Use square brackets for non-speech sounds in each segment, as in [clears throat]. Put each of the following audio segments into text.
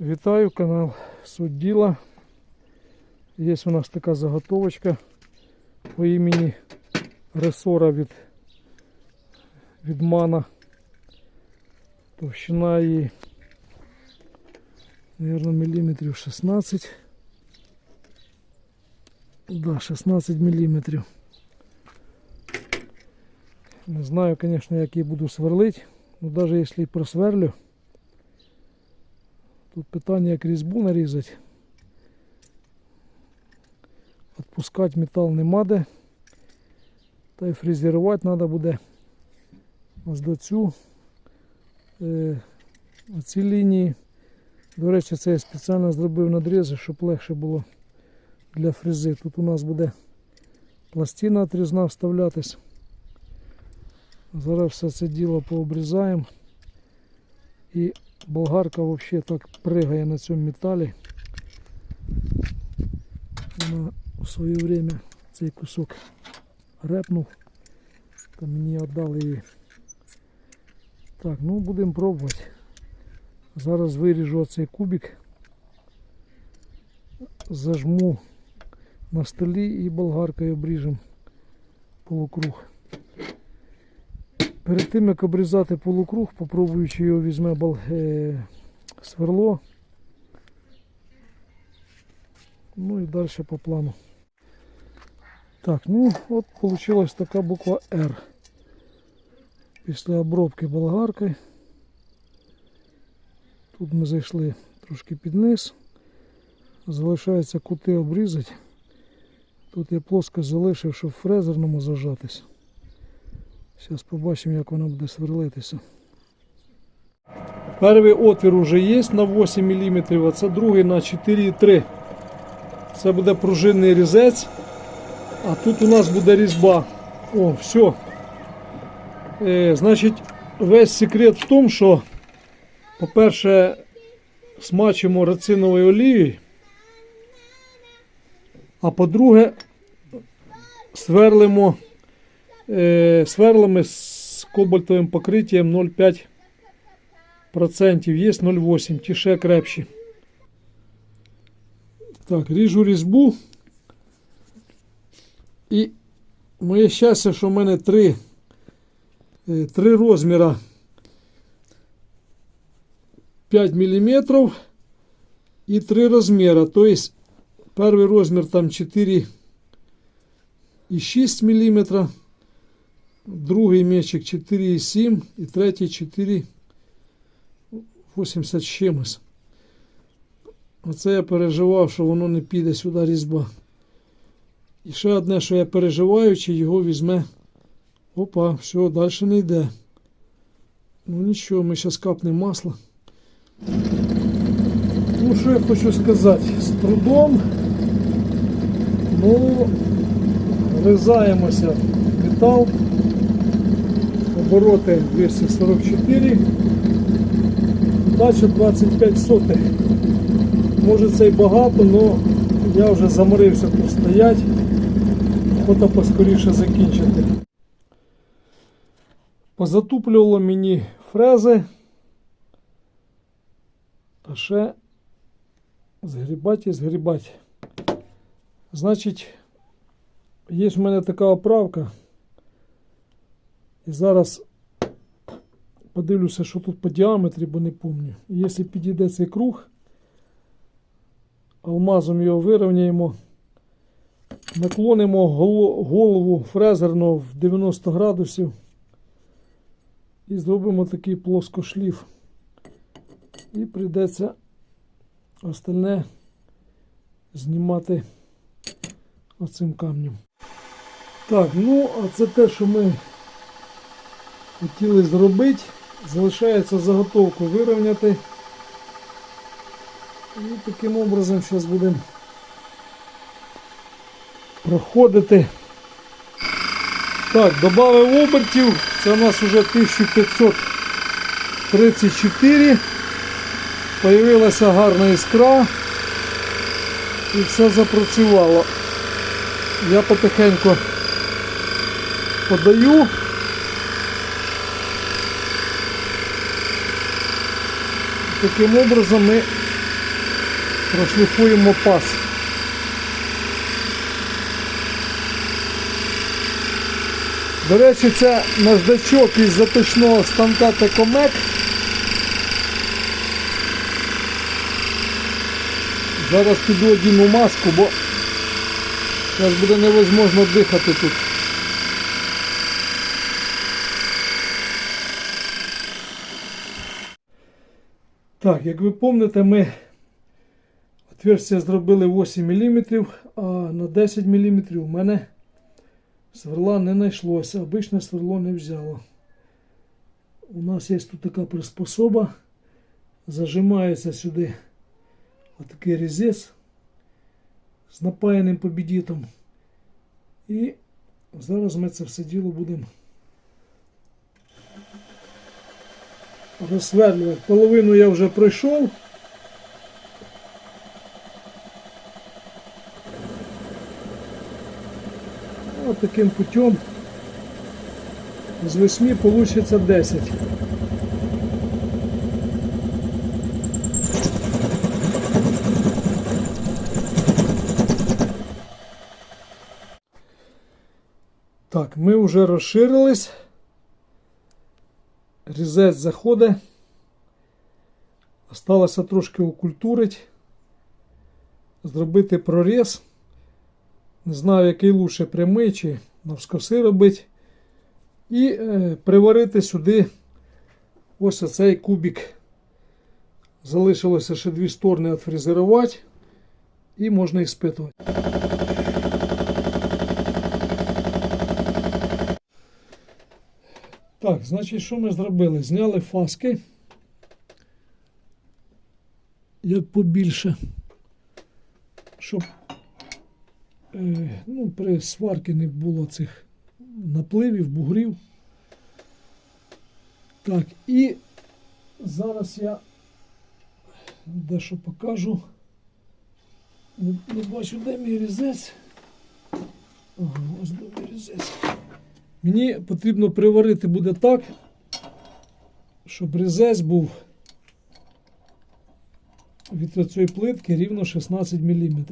Вітаю канал Суть діла. Є у нас така заготовочка по імені ресора від, від мана. Товщина її, мабуть, міліметрів 16. Да, 16 міліметрів. Не знаю, звісно, як її буду сверлити. Ну, навіть якщо і просверлю, Тут питання, як різьбу нарізати. Відпускати метал нема де. Та й фрезерувати треба буде ось до цю е, оці лінії. До речі, це я спеціально зробив надрізи, щоб легше було для фрези. Тут у нас буде пластина отрізна вставлятись. Зараз все це діло пообрізаємо. І болгарка взагалі так пригає на цьому металі. Вона у своє время цей кусок репнув, та мені віддали її. Так, ну будемо пробувати. Зараз виріжу цей кубик, зажму на столі і болгаркою обріжемо полукруг. Перед тим як обрізати полукруг, попробую, чи його візьме е... сверло. Ну і далі по плану. Так, ну от вийшла така буква R. Після обробки болгаркою. Тут ми зайшли трошки під низ. Залишається кути обрізати. Тут я плоско залишив, щоб в фрезерному зажатись. Зараз побачимо, як вона буде сверлитися. Перший отвір вже є на 8 мм, а це другий на 4,3. Це буде пружинний різець. А тут у нас буде різьба. О, все. Е, значить, весь секрет в тому, що, по-перше, смачимо рациновою олією. А по-друге, сверлимо сверлами з кобальтовим покриттям 0,5%. Є 0,8, ті ще крепші. Так, ріжу різьбу. І моє щастя, що в мене три, е, три розміра 5 мм і три розміра. Тобто перший розмір там 4,6 мм. Другий м'ячик 4,7 і третій 4,80 з чимось. Оце я переживав, що воно не піде сюди різьба. І ще одне, що я переживаю, чи його візьме. Опа, все, далі не йде. Ну нічого, ми зараз капнемо масло. Ну, що я хочу сказати? З трудом. Ну, врізаємося в метал обороти 244, дача 25 сотих. Може це й багато, але я вже заморився тут стояти, охота поскоріше закінчити. Позатуплювало мені фрези. Та ще згрібати і згрібати. Значить, є в мене така оправка. І зараз подивлюся, що тут по діаметрі, бо не пам'ятаю. Якщо підійде цей круг, алмазом його вирівняємо, наклонимо голову фрезерно в 90 градусів і зробимо такий плоскошліф. І прийдеться остальне знімати оцим камнем. Так, ну а це те, що ми хотіли зробити. Залишається заготовку вирівняти. І таким образом зараз будемо проходити. Так, додав обертів. Це у нас вже 1534. Появилася гарна іскра. І все запрацювало. Я потихеньку подаю. Таким образом ми прошліфуємо паз. До речі, це наждачок із заточного станка Текомек. Зараз піду одіну маску, бо зараз буде невозможно дихати тут. Так, як ви пам'ятаєте, ми отверстие зробили 8 мм, а на 10 мм у мене сверла не знайшлося, обичне сверло не взяло. У нас є тут така приспособа, зажимається сюди отакий різець з напаяним побідітом. І зараз ми це все діло будемо розсверлювати. Половину я вже пройшов. От таким путем з 8 получится 10. Так, ми вже розширились. Різець заходить. Осталося трошки окультурити, зробити проріз. Не знаю, який лучше прямий чи навскоси робити. І е, приварити сюди ось оцей кубик. Залишилося ще дві сторони відфрезерувати і можна їх спитувати. Так, значить, що ми зробили? Зняли фаски. Як побільше, щоб е, ну, при сварці не було цих напливів, бугрів. Так, і зараз я дещо покажу. Не, не бачу, де мій різець. Ага, ось де мій різець. Мені потрібно приварити буде так, щоб різець був від цієї плитки рівно 16 мм.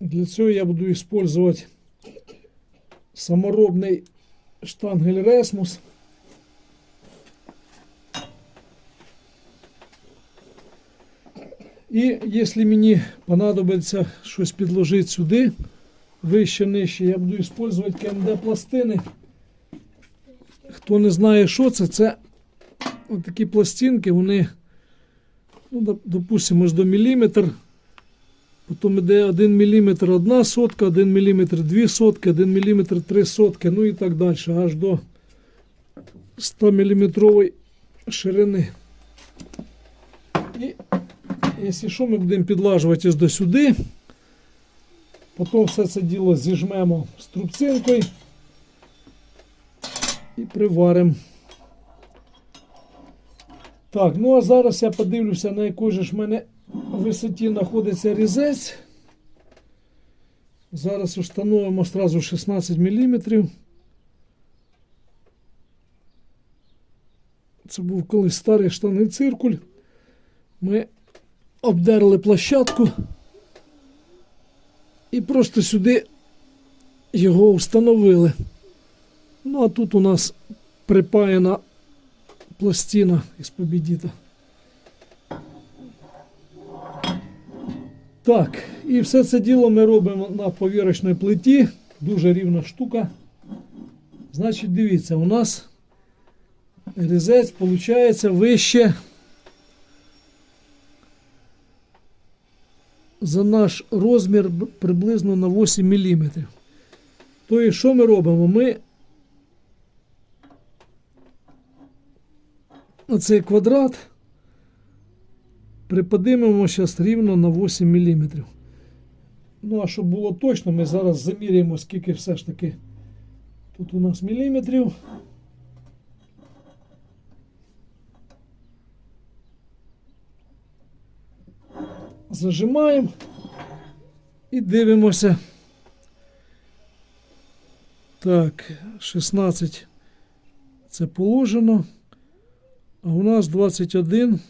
Для цього я буду использовать саморобний штангель Resmus. І якщо мені понадобиться щось підложити сюди, вище нижче, я буду використовувати КМД пластини. Хто не знає, що це, це такі пластинки, вони, ну, допустимо, до міліметр. Потім йде 1 мм одна сотка, 1 мм дві сотки, 1 мм три сотки, ну і так далі, аж до 100 мм ширини. Якщо що, ми будемо підлажуватись до сюди. Потім все це діло зіжмемо струбцинкою і приваримо. Так, ну а зараз я подивлюся, на якій же ж в мене висоті знаходиться різець. Зараз встановимо одразу 16 мм. Це був колись старий штанний циркуль. Ми обдерли площадку і просто сюди його встановили. Ну, а тут у нас припаяна пластина із побідіта. Так, і все це діло ми робимо на повірочній плиті. Дуже рівна штука. Значить, дивіться, у нас різець виходить вище. За наш розмір приблизно на 8 мм. Тобто, що ми робимо? Ми оцей квадрат приподимемо зараз рівно на 8 мм. Ну, а щоб було точно, ми зараз заміряємо, скільки все ж таки тут у нас міліметрів. Зажимаємо і дивимося, Так, 16 це положено. А у нас 21.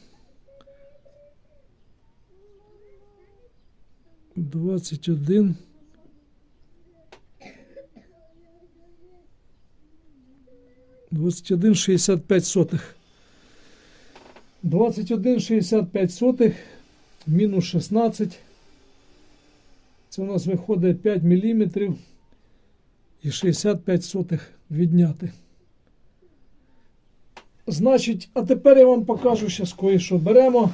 21. Двадцять один шістдесят п'ять сотих. Двадцять один шістдесят п'ять сотих. Мінус 16. Це у нас виходить 5 мм і 65 сотих відняти. Значить, а тепер я вам покажу зараз кое-що. Беремо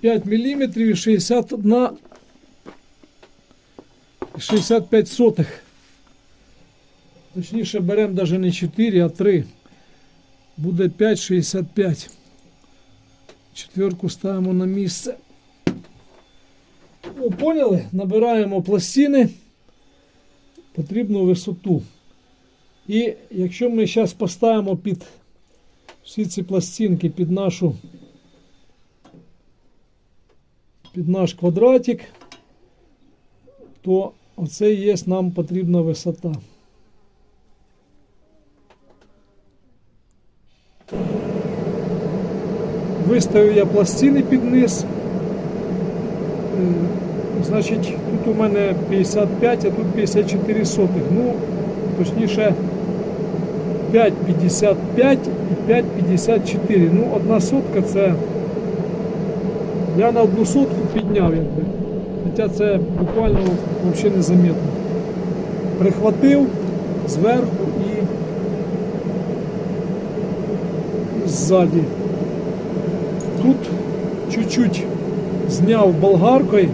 5 мм і 61 і 65 сотих. Точніше, беремо навіть не 4, а 3. Буде 5,65. Четверку ставимо на місце. О, поняли? Набираємо пластини потрібну висоту. І якщо ми зараз поставимо під всі ці пластинки під нашу під наш квадратик, то оце є нам потрібна висота. Виставив я пластини під низ. Е, Значить, тут у мене 55, а тут 54 сотих. Ну, точніше, 5,55 і 5,54. Ну, одна сотка це. Я на одну сотку підняв, якби. Хоча це буквально взагалі незаметно. Прихватив зверху і ззаді. Чуть-чуть зняв болгаркою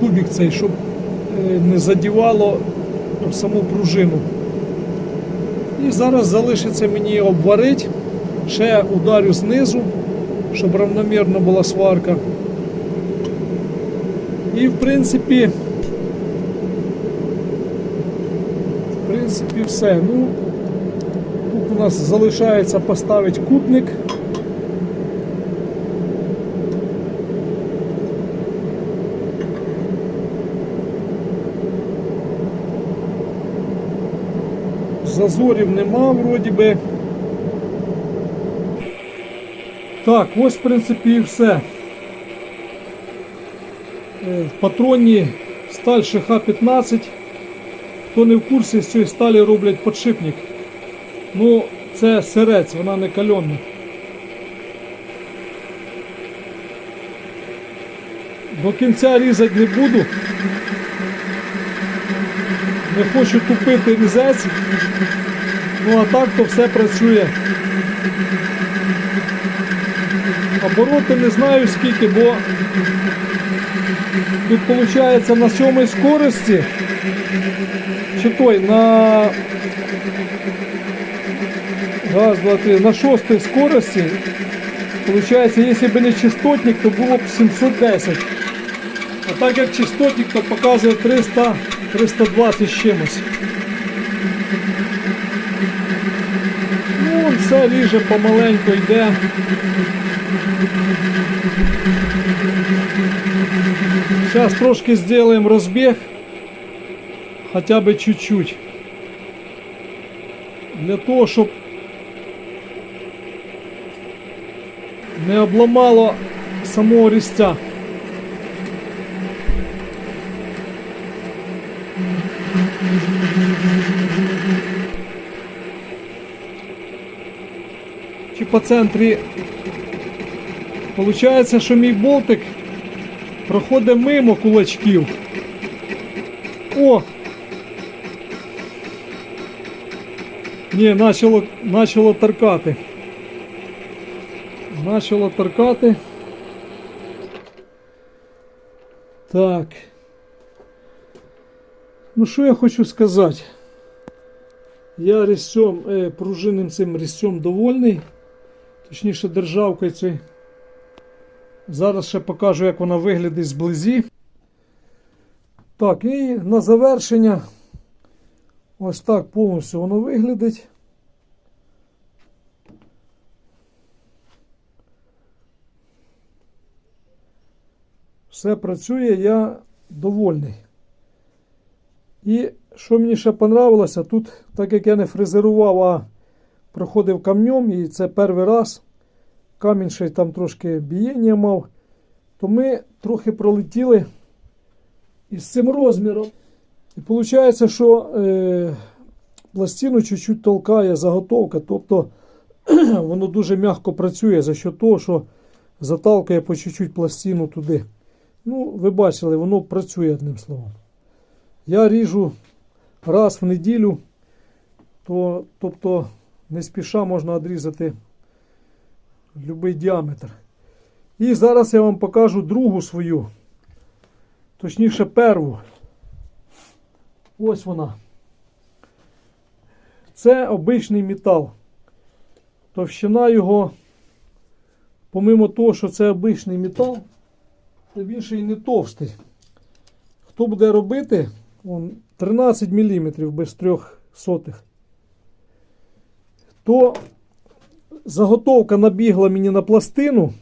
кубик цей, щоб е, не задівало саму пружину. І зараз залишиться мені обварити. Ще ударю знизу, щоб равномірно була сварка. І в принципі, в принципі, все. Ну, тут у нас залишається поставити кутник. Зазорів нема, вроді би. Так, ось в принципі і все. Е, В патроні сталь ШХ-15. Хто не в курсі, з цієї сталі роблять подшипник. Ну, це сирець, вона не кальонна. До кінця різати не буду. Не хочу тупити різець. Ну а так то все працює. Обороти не знаю скільки, бо тут виходить на сьомій скорості. Чи той на раз, два, три, на шостій скорості. Получається, якщо б не частотник, то було б 710. А так як частотник, то показує 300, 320 з чимось. Ну, все ріже помаленьку йде. Зараз трошки зробимо розбіг. Хоча б чуть-чуть. Для того, щоб не обламало самого різця. По центрі Получається, що мій болтик проходить мимо кулачків. О! Ні, почало, почало торкати. Почало торкати. Так. Ну що я хочу сказати? Я різцем, е, пружинним цим різцем довольний. Точніше, державкою цією. Зараз ще покажу, як вона виглядить зблизі. Так, і на завершення ось так повністю воно виглядить. Все працює, я довольний. І що мені ще понравилося, тут, так як я не фрезерував, а проходив камнем, і це перший раз, камінь ще там трошки бієння мав, то ми трохи пролетіли із цим розміром. І виходить, що е, пластину чуть-чуть толкає заготовка, тобто [clears throat] воно дуже м'яко працює за що того, що заталкує по чуть-чуть пластину туди. Ну, ви бачили, воно працює одним словом. Я ріжу раз в неділю, то, тобто не спіша можна відрізати будь-який діаметр. І зараз я вам покажу другу свою, точніше перву. Ось вона. Це обичний метал. Товщина його, помимо того, що це обичний метал, то він ще й не товстий. Хто буде робити, он 13 мм без трьох сотих, то заготовка набігла мені на пластину,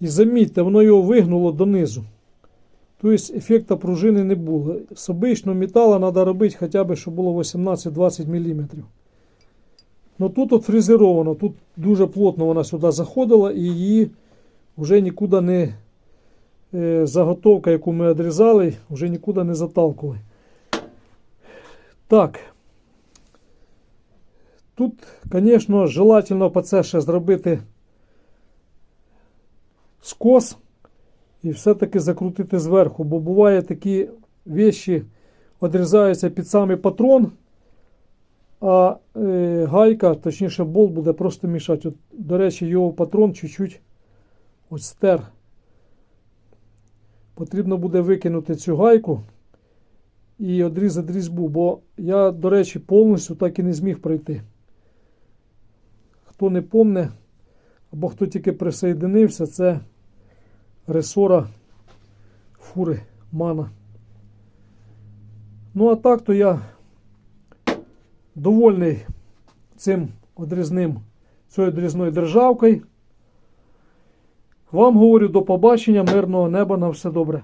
і замітьте, воно його вигнуло донизу. Тобто ефекта пружини не було. З обичного металу треба робити хоча б, щоб було 18-20 мм. Ну тут от фрезеровано, тут дуже плотно вона сюди заходила і її вже нікуди не е, заготовка, яку ми відрізали, вже нікуди не заталкували. Так. Тут, звісно, желательно по це ще зробити скос і все-таки закрутити зверху, бо буває такі вещі відрізаються під самий патрон, а е, гайка, точніше болт буде просто мішати. От, до речі, його патрон чуть-чуть стер. Потрібно буде викинути цю гайку і відрізати різьбу, бо я, до речі, повністю так і не зміг пройти. Хто не помне, або хто тільки присоєдинився, це ресора фури мана. Ну, а так то я довольний цим одрізним, цією одрізною державкою. Вам говорю до побачення, мирного неба на все добре.